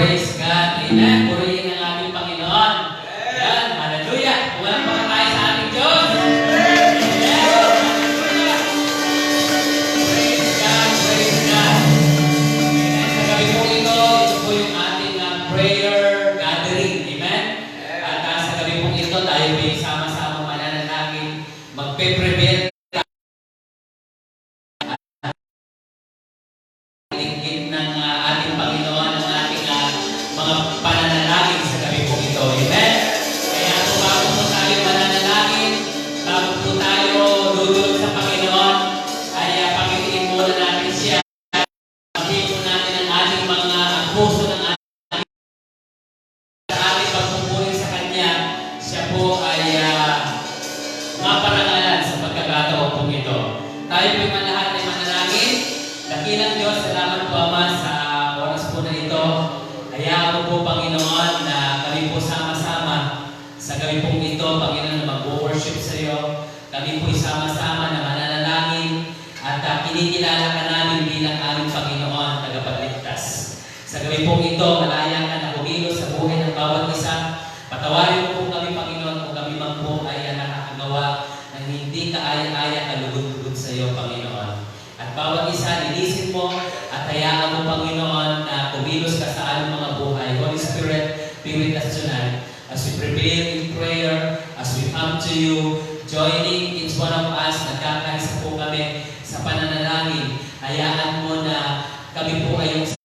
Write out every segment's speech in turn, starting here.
Praise God. Amen. Mga pananalangin gabi pong ito, Panginoon, na mag-worship sa iyo. Kami po sama-sama na mananalangin at uh, kinikilala ka namin bilang aming Panginoon, tagapagligtas. Sa gabi pong ito, malaya ka na kumilos sa buhay ng bawat isa. Patawarin po kami, Panginoon, kung kami man po ay uh, nakakagawa ng hindi kaaya-aya kalugod-lugod sa iyo, Panginoon. At bawat isa, linisin mo at hayaan mo, Panginoon, na kumilos ka sa aming mga buhay. Holy Spirit, be with us tonight as we prepare in prayer, as we come to you, joining each one of us, nagkakaisa po kami sa pananalangin. Hayaan mo na kami po ay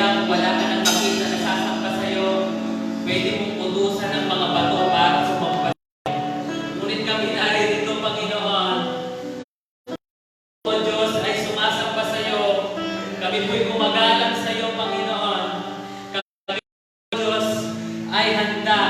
nga, kung wala ka nang makita na sasampa sa'yo, pwede mong utusan ng mga bato para sumampa Ngunit kami narito, Panginoon, o Diyos ay sumasampa sa. Kami po'y gumagalang sa iyo, Panginoon. Kami, o Diyos, ay handa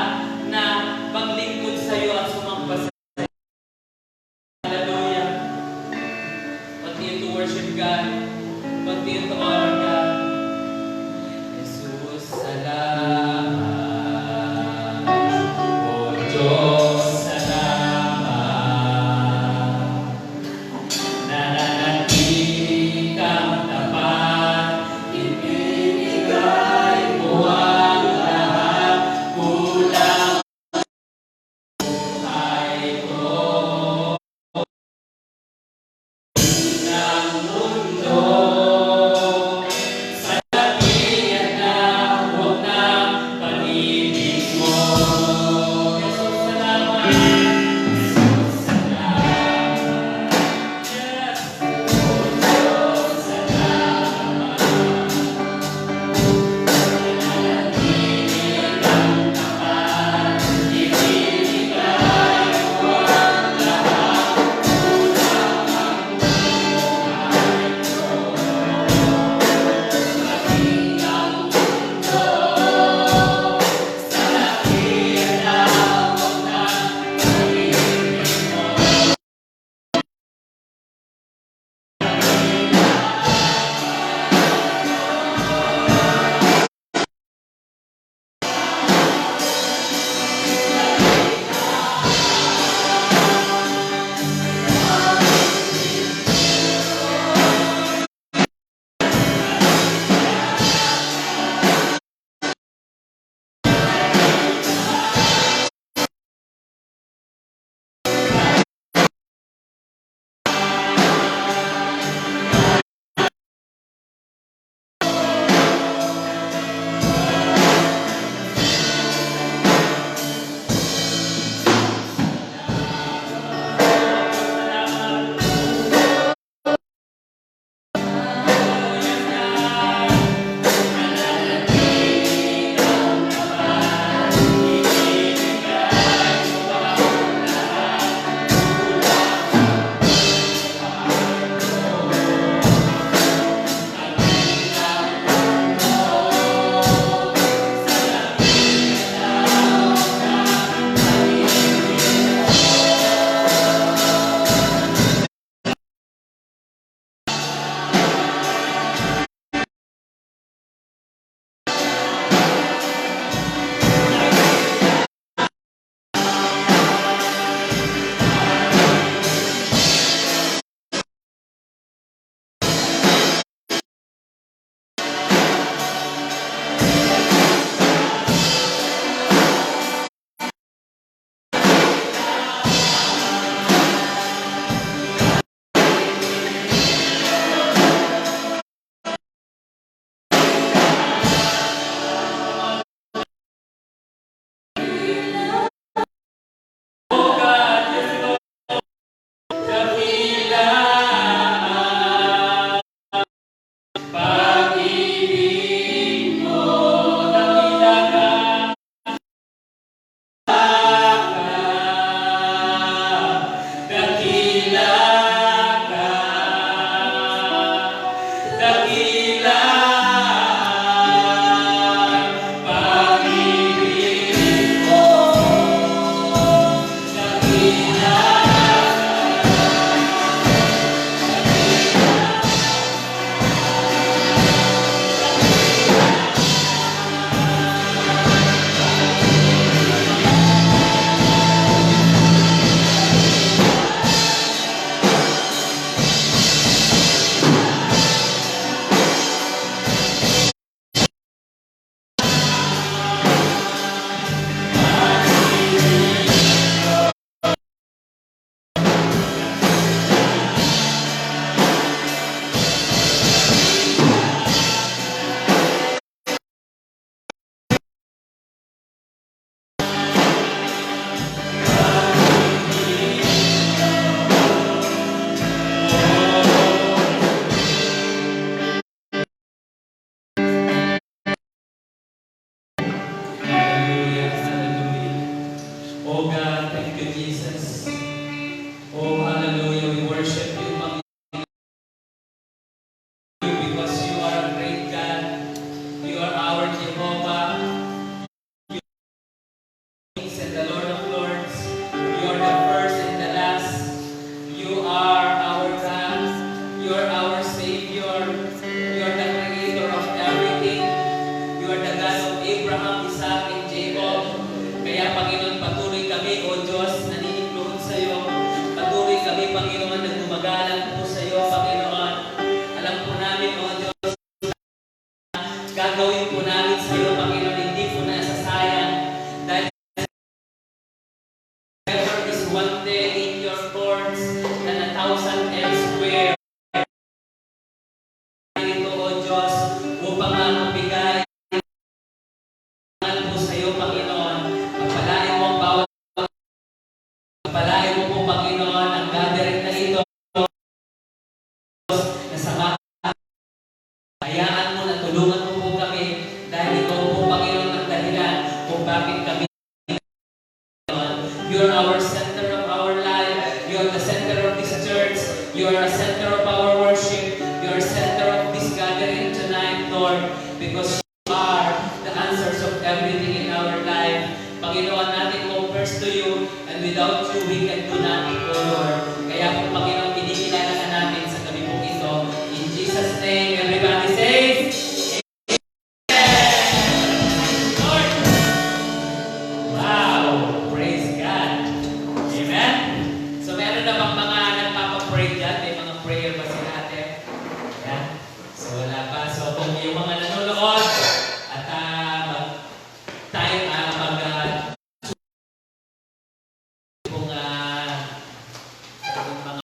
gagawin po